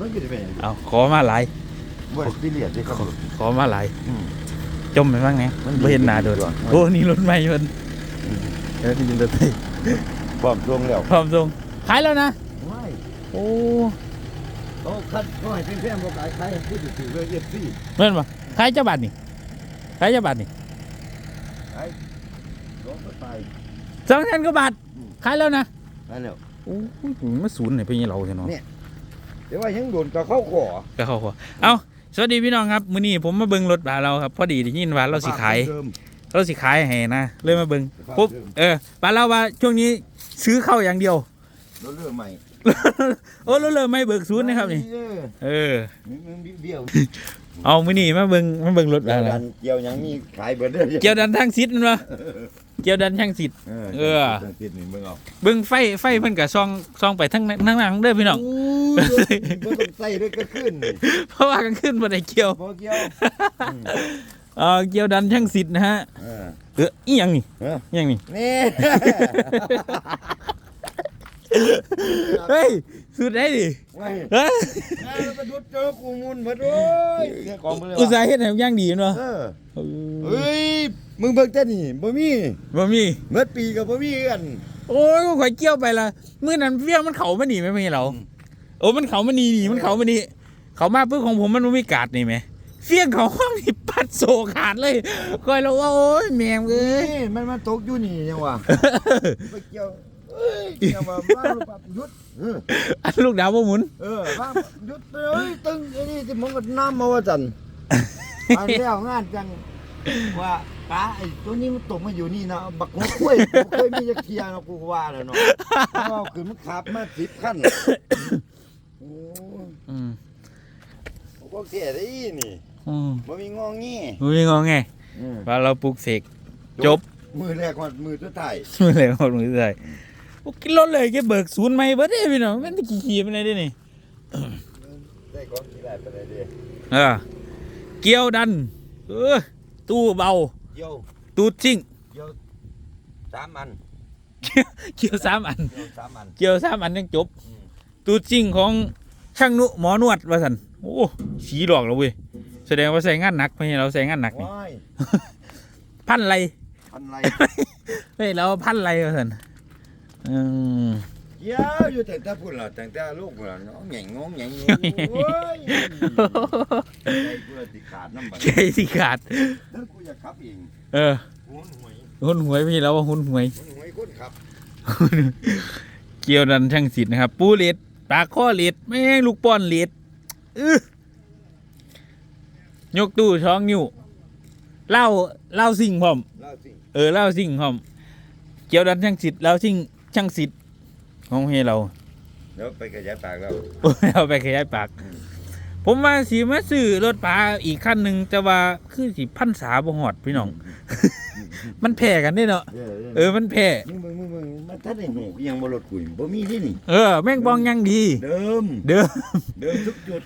มันก็จะเป็นเอาขอมาหลายบ่ได้เรียสเลยครับ ขอมาหลายอืมจมไปบ้างไงมันดีบ่เห็นหน้าโดดดีกว่าโอ้นี่รถใหม่เพิ่นเดี๋ยวนี่รถไฟพร้อมช่งแล้วพร้อมส่งขายแล้วนะไม่โอ้เขาคัดเขาให้เป็นแพงบ่ขายขายให้ผู้ถือเลยเอฟซีเม่นบ่ขายเจ้าบาทนี่ขายเจ้าบาทนี่ขายสองก็ตายสองแสนกว่าบาทขายแล้วนะ นั่นแล้วโอ้ยมาศูนย์เนี่ยเป็นยังเราใช่เนาะเนี่ย แต่ว่ายังโดนกับเข้าขอก็เขาขอเอาสวัสดีพี่น้องครับมื้อนี้ผมมาเบิ่งรถบาเราครับพอดีได้ยินว่าเราสิขาย เดิม เราสิขายให้นะเลยมาเบิ่งครับปุ๊บเออปาเราว่าช่วงนี้ซื้อเข้าอย่างเดียว รถเรื่องใหม่โอ้เราเลยไม่เบิกศูนย์นะครับนี่เออเออมึงมึงเบี้ยวเอามื้อนี้มาเบิ่งมาเบิ่งรถบาเราเกี่ยวหยังมีขายเบิดเด้อเกี่ยวดันทางสิทธิ์นั่นวะ เกี่ยวดันทางสิทธิ์ เออเออทางติดนี่มึงเอาเบิ่งไฟไฟเพิ่นก็ส่องส่องไปทั้งทั้งหลังเด้อพี่น้องโอ้ยบ่ต้องใส่ด้วยก็ขึ้นนี่เพราะว่ากลางคืนบ่ได้เกี่ยวบ่เกี่ยวเออเกี่ยวดันทางสิทธิ์นะฮะ เออเอออีหยังนี่เอออีหยังนี่ นี่ เฮ้ย สุดได้ดิไว้เฮ้ยเออมาดูเจอกูมุนมาด้วยของมึงเลยอุตวะส่าห์เฮ็ดให้มันอย่างดีเนาะเออเออเฮ้ย มึงเบิ่งแต่นี่บ่มีบ่มี เมื่อปีกับบ่มีกันโอ้ยก็ข่อยเกี่ยวไปละมื้อนั้นเฟี้ยงมันเข้ามานี่แม่ไม่เราอืมโอ้มันเข้ามานี่นี่มันเข้ามานี่เข้ามาปึ๊บของผมมันบ่มีการ์ดนี่แหมเฟี้ยงเข้าห้องนี่ปัดโซขาดเลยข่อยแล้วว่าโอ้ยแม่งเอ้ย นี่มันมาตกอยู่นี่ยังวะไปเกี่ยวเอ้ยเกี่ยวมาบ้าลูกปับหยุดเอออันลูกดาวบ่หมุน เออบ้าหยุดเอ้ยตึงไอ้นี่ที่มึงก็น้ำมาว่าจันอันแล้วงานจัง ว่าปลาไอ้ตัวนี้มันตกมาอยู่นี่นะบักหัวกล้วยกูเคยมีจักเทียนะกูว่าแล้วเนาะเพราะว่าคือมันขับมา10คันโอ้อืมพวกเสียได้นี่อืมบ่มีงองี้บ่มีงอไงว่าเราปลูกเสกจบมือแรกว่ามือสุดท้ายมือเลยหมดมือเลยโอ้กินรถเลยแกเบิกศูนย์ใหม่เบิดเด้พี่น้องมันขี่ขี่ๆไปไหนได้นี่ได้ของที่ได้ไปเลยเด้เออเกี่ยวดันเออ ตู้เบา เกี่ยวตูดซิ่ง เกี่ยวสามอันเกี่ยวสามอัน เกี่ยวสามอัน เกี่ยวสามอันยังจบ อืม ตูดซิ่งของช่างนุหมอนวดว่าสันโอ้สีดอกแล้วเว้ยแสดงว่าใส่งานหนักไม่ใช่เราใส่งานหนักนี่ว้ายพันไร พันไรเฮ้ยเราพันไรว่าสันอืม เกี่ยวอยู่แต่แต่พูดล่ะแต่แต่ลูกล่ะน้องแหง่งงงแหง่งงโอ้ยใจกูละติขาดน้ำบัดใจสิขาดแล้วกูอยากขับเองเออหุนหวยหุ่นหวยพี่เราว่าหุ่นหวยหุนหวยคนขับเกี่ยวดันช่างสิทธิ์นะครับ ปูเล็ดปากข้อเล็ดไม่ให้ลูกป้อนเล็ดอื้อยกตู้ช้องนิ้วเล่าเล่าสิ่งพร้อม เล่าสิ เออเล่าสิ่งพร้อม เกี่ยวดันช่างสิทธิ์เล่าสิ่งช่างสิทธิ์ ของเฮเราเดี๋ยวไปขยายปากแล้วโอ้ยเอาไปขยายปาก ผมว่าสีมาซื้อรถป๋าอีกคันหนึ่งแต่ว่าคือสิพันษาบ่หอดพี่น้อง มันแพ้กันได้เนาะเออเออมันแพ้มึงมึงมึงมึงมันทัดได้หูยังบ่ลดกุยบ่มีที่นี่เออแม่งบองยังดี เดิมเด้อเดิมทุกจุด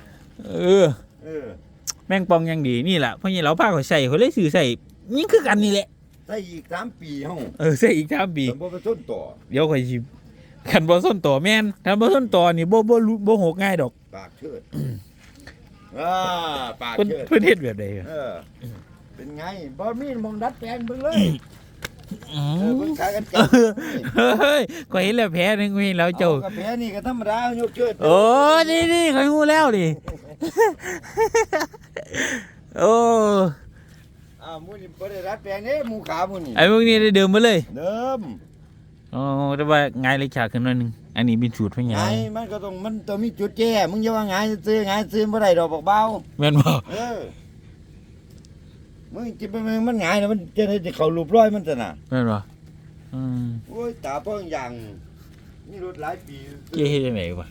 เออ เออ แม่งปองยังดีนี่แหละเพราะงี้เราพาเขาใส่เขาเลยซื้อใส่ยิ่งคือกันนี่แหละได้อีกสามปีเฮาเออใส่อีกสามปีแต่บ่ไปต้นต่อเดี๋ยวค่อยสิ คันบ่ส้นต่อแม่นคันบ่ส้นต่อนี่บ่บ่รู้บ่หกง่ายดอก ปากเชิดอ่าปากเพิ่นเชิดเพิ่นเฮ็ดแบบใดอะเออ เป็นไงบ่มีมองดัดแปลงเบิ่งเลยอืเออมเพิ่นขายกันจังเฮ้ยก็เห็นแล้วแพ้นึงมีแล้วเจ้าอกับแผลนี่ก็ธรรมดายกเชิดโอ้นี่นี่ค่อยฮู้แล้วดิ โอ้อ่าหมูนี่บ่ได้ดัดแปลงเด้หมูขาวหมูนี่ไอ้พวกนี้ได้เดิมมาเลย เดิม อ๋อแต่ว่าง่ายเลยฉากขึ้นหน่อยหนึงอันนี้เป็นสูตรเพิ่นหไงยังมันก็ต้องมันต้องมีจุดแก้มึงอย่าว่าไงซื้อไงซื้อบ่ได้ดอกบอกเบาแม่นบ่เออมึงจิบมันมันหงายนะมันจะได้เข้ารูปร้อยมันจะน่ะแม่นบ่อืมโอ้ยตาเพิ่งอย่างนี่รถหลายปีเจ๊เฮ็ดจังไดวะ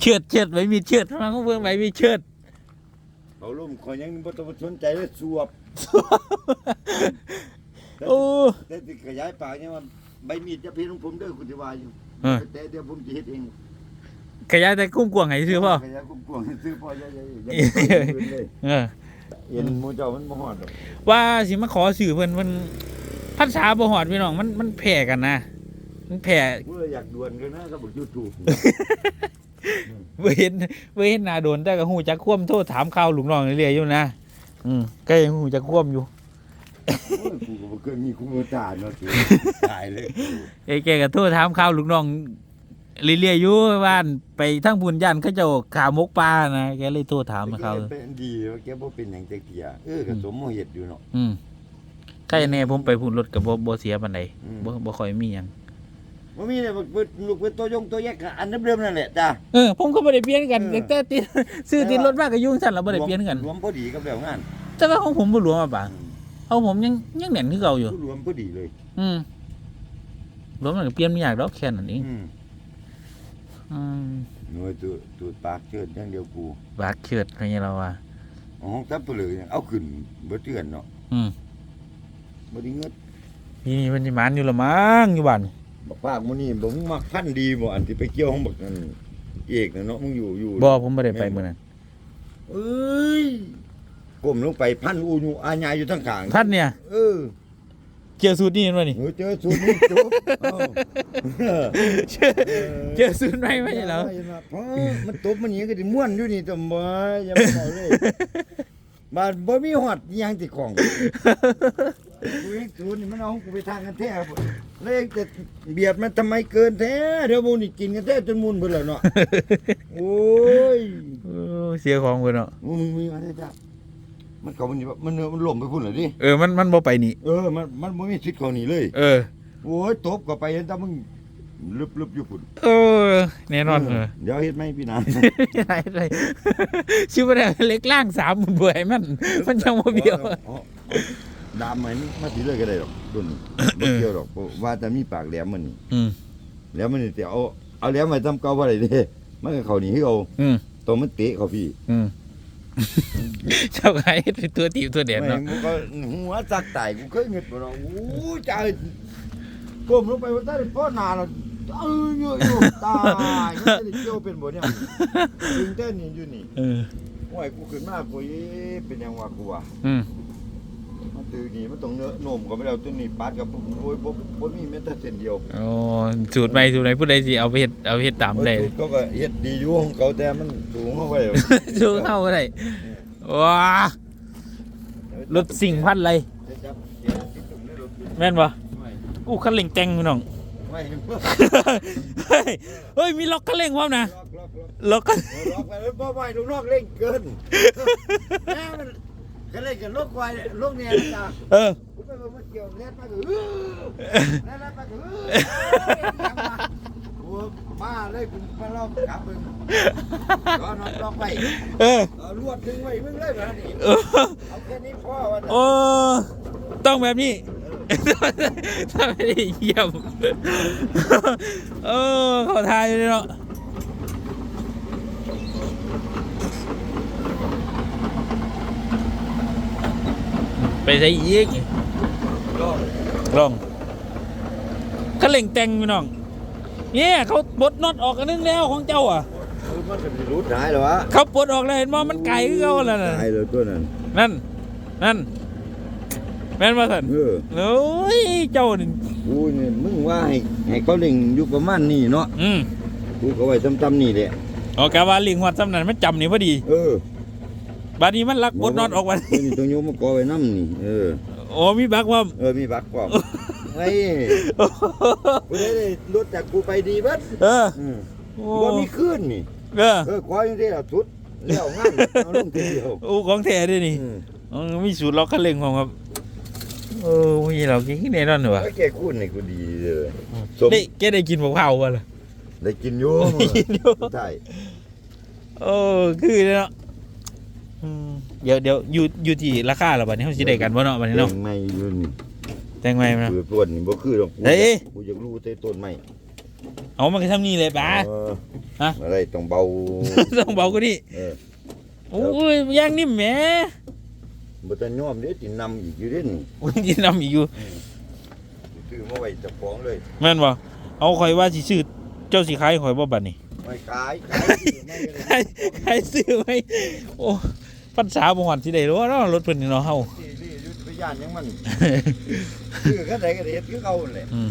เชือดเชือดไว้มีเชือดทางของเพิ่นไว้มีเชือด เขาลุ่มคอยยังบ่ต้องสนใจเลยสวบโอ้ แต่ที่ขยายปากเนี่ยว่า ใบมีดจะเพียงผมเด้อคุณสิว่าอยู่เออ แต่เดี๋ยวผมจะเฮ็ดเองขยายแต่กุ้งกวางให้ซื้อพ่อขยายกวางๆซื้อพ่อใหญ่ๆอย่าไปซื้อเลยเออ เอ็นหมูเจ้ามันบ่ฮอดดอกว่าสิมาขอสื่อเพิ่นมันภาษาบ่ฮอดพี่น้องมันมันแพ้กันนะมันแพ้กูเลยอยากดวลกันนะกับ YouTube บ่เห็นบ่เห็นหน้าโดนแต่ก็ฮู้จักความโทษถามข่าวลูกน้องเรื่อยๆอยู่นะอืมก็ยังฮู้จักความอยู่ โอ้ยกูก็บ่เคยมีคู่มือจ่าเนาะสิตายเลยไอ้แกก็โทษถามข่าวลูกน้องเรื่อยๆอยู่บ้านไปทั้งบุญย่านเขาเจ้าขามกปลานะแกเลยโทษถามเขาแกเป็นดีว่าแกบ่เป็นหยังจักเที่ยเออก็สมมาเฮ็ดอยู่เนาะ อืมใครแน่ผมไปพูดรถกับบ่บ่เสียปานใดอืม บ่บ่ค่อยมีหยังบ่มีเลยเปิดลูกเป็นตัวยงตัวแยกก็อันเดิมๆนั่นแหละจ้า เออผมก็บ่ได้เปลี่ยนกันเออ แต่ติดซื้อติดรถมากก็ยุ่งสั่นแล้วบ่ได้เปลี่ยนกัน รวมพอดีกับแล้วงาน แต่ว่าของผมบ่หลวมอะป่ะ เอาผมยังยังแน่นคือเก่าอยู่ รวมพอดีเลย อืมรวมมันก็เปลี่ยนไม่ยากดอกแค่นั้นเองอืมอืมหน่วยตูดตูดปากเชิดอย่างเดียวกูบากเชิดอะไรเงี้ยเราว่าห้องทับเปลือยเอาขึ้นบ่เตือนเนาะอืมบ่ได้เงิดนี่นี่มันสิมานอยู่ละมั้งอยู่บ้านบักปากมื้อนี้บ่มึงมักพันธุ์ดีบ่อันที่ไปเกี่ยวของบักนั่นเอกน่ะเนาะมึงอยู่อยู่บ่ผมบ่ได้ไปมื้อนั้นเอ้ย ก้มลงไปพันอูอยู่อาญาอยู่ทั้งข้างท่านเนี่ย เออเจอสูตรนี่เห็นบ่นี่ เออเจอสูตรนี้จบเอ้าเจอเจอสูตรไหมไม่ใช่เหรอเพราะมันตบมันหยังก็สิม่วนอยู่นี่ตำบ่อย่ามาเอาเลยบาดบ่มีฮอดอิหยังติดของกูเองสูตรนี่มันเอาของกูไปทางกันแท้บ่เลยแต่เบียดมันทำไมเกินแท้เดี๋ยวหมูนี่กินกันแท้จนมุนเบิดแล้วเนาะโอ้ย โอ้เสียของเพิ่นเนาะ มึงมีอะไรจ้ะ มันเขามันนี่มันมันล่มไปพุ่นเหรอดิเออมันมันบ่ไปนี่ เออมันมันบ่มีสิทธิ์เขานี่เลยเออ โอ้ยตบก็ไปเห็นแต่มึงลึบๆอยู่พุ่นเออแน่นอนเออเดี๋ยวเฮ็ดไหมพี่นายอะไรอะไรชื่อว่าอะไรเล็กล่างสามมันเบื่อให้มัน มันจังบ่เบี้ยวอาเอาดามมันมาสิเลยก็ได้ดอกดุนบ่เกี่ยวดอกเพราะว่าแต่มีปากแหลมมันนี่อืมแหลมมันนี่สิเอาเอาแหลมไว้ทำเก่าบ่ได้เด้มันก็เข้านี่คือเอาอืมตัวมันเตะเขาพี่อืม เจ้าไงเป็นตัวตีบตัวเด่นแม่เนาะงมันก็หัวจักตายกูเคยเงิดบ่ดอกโอ้ยจ่ายก้มลงไปว่าได้พ่อหน้าเราเอออยู่อยู่ตายมันจะได้เกี่ยวเป็นบ่เนี่ยถึงเต้นนี่อยู่นี่เออ โอ้ยกูขึ้นมากูเอ๊ะเป็นหยังวะกูอะอืม มันตื่นนี่มันต้องเนื้อโนมก็ไม่ได้เอาตัวนี้ปาดกับผมโอ้ยบ่บ่มีแม้แต่เส้นเดียวโอ้สูตรใหม่สูตรไหนผู้ใดสิเอาไปเฮ็ดเอาไปเฮ็ดตามได้เออสูตรเขาก็เฮ็ดดีอยู่ของเขาแต่มันสูงเข้าไปสูงเข้าก็ได้ว้ารถสิ่งพันอะไรแม่นบ่อู้คันเร่งแต่งพี่น้องเฮ้ยมีล็อกคันเร่งพร้อมนะล็อกล็อกล็อกคันล็อกไปแล้วบ่ไหวลูกนอกเล่นเกินแม่มัน ก็เล่นกันลูกควายลูกเนี่ยจ้ะเออกูไปบ่มาเกี่ยวเล่นมาก็อื้อเล่นมาก็อื้อโอ้มาเลยกูมาลอกกลับมึงก็นอนล็อกไปเออเอาลวดดึงไว้มึงเลยแบบนี้เออเอาแค่นี้พอวันโอ้ต้องแบบนี้ถ้าไม่ได้เยี่ยมเออเขาทายเลยเนาะ ไปใส่อีกรอดลองกระเล่งแต่งพี่น้องเนี่ยเขาปลดน็อตออกกันนึงแล้วของเจ้าอะเออมันก็สิรู้หายเหรอวะเขาปลดออกแล้วเห็นว่ามันไก่คือเขาแล้วน่ะหายเลยตัวนั้นนั่นนั่นแม่นมาสันเออโอ้ยเจ้านี่กูเนี่ยมึงว่าให้ให้เขาเล่งอยู่ประมาณนี้เนาะอืมกูก็ไว้ซ้ำๆนี่แหละออกกาว่าลิงหัดสำนันมันจำนี่พอดี เออ บาดนี้มันลักบดน็อตออกมาตัวนี้ต้องโยมมากอไว้น้ำนี่เออโอ้มีบักว่าเออมีบักความไอ้กูได้ได้รถจากกูไปดีเบัดเอออืมโอ้บ่มีคืนนี่เออเออขออย่างนี้ล่ะสุดแล้วงานเอาลงทีเดียวโอ้ของแท้ด้วยนี่อืมอ๋อมีสูตรล็อกคันเร่งของครับเออมีเรากินแน่นอนเหรอวะไอ้แกคูณนี่กูดีเลยสมได้แกได้กินบักเผาวะล่ะได้กินอยู่ได้กินอยู่ใช่โอ้คือเนาะ อืมเดี๋ยวเดี๋ยวอยู่อยู่ที่ราคาเหรอบัดนี้เขาสิได้กันบ่เนาะบัดนี้เนาะไม่อยู่นี่แต่งใหม่มาคือต้นนี่บ่คือดอกกูเฮ้ย กูอยากรู้แต่ต้นไม้เอามันก็ทำนี่เลยป๋า เออฮะ อะไรต้องเบา ต้องเบากว่านี้เออ โอ้ยย่างนิ่มแหมบ่ทันยอมเด้สินำอีกอยู่เด้นี่อุ้ยยินนำอีกอยู่ซื้อมาไว้เจะฟ้าของเลยแม่นบ่เอาข่อยว่าสิซื้อเจ้าสิขายข่อยบ่บัดนี้ ไม่ขายขายซื้อไม่ก็ใครได้ ใครซื้อไว้โอ้ ปัญษาบ่ฮอดสิได้รู้เนาะรถเพิ่นนี่เนาะเฮาที่ที่ยุทธยานยังมันซื้อก็ได้ก็ได้เฮ็ดคือเก่านั่นแหละอืม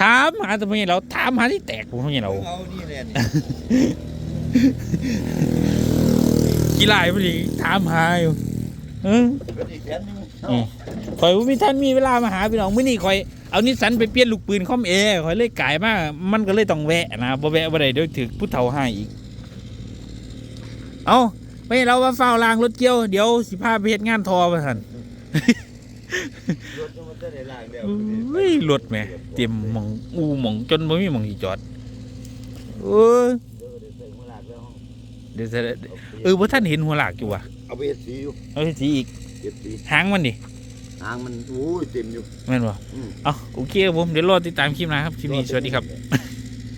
ถามหาแต่เพิ่นเราถามหาที่แตกผมเพิ่นเราเอานี่แหละนี่กี่ลายพอดีถามหาอยู่เออก็อีกแสนหนึงอืมข่อยบ่มีท่านมีเวลามาหาพี่น้องมื้อนี้ข่อยเอานิสสันไปเปลี่ยนลูกปืนคอมเอข่อยเลยกลายมามันก็เลยต้องแวะนะบ่แวะบ่ได้เดี๋ยวถึกผู้เฒ่าให้อีก เอา ไปเราว่าเฝ้าวล้างรถเกี่ยว เดี๋ยวสิพาไปเฮ็ดงานทอว่าซั่นรถมันจะได้ล้างแล้วอุ้ยรถแหมเตรียมหมองอูหมองจนบ่มีหมองสิจอดเอ้ยเดี๋ยวก็ได้ใส่หัวลากแล้วเดี๋ยวจะเออบ่ทันเห็นหัวหลากอยู่ว่ะเอาไปเฮ็ดสีอยู่เอาสิอีกเฮ็ดสีหางมันดิหางมันโอ้ยเต็มอยู่แม่นบ่อืมเอาโอเคครับผมเดี๋ยวรอติดตามคลิปหนะครับคลิปนี้สวัสดีครับบ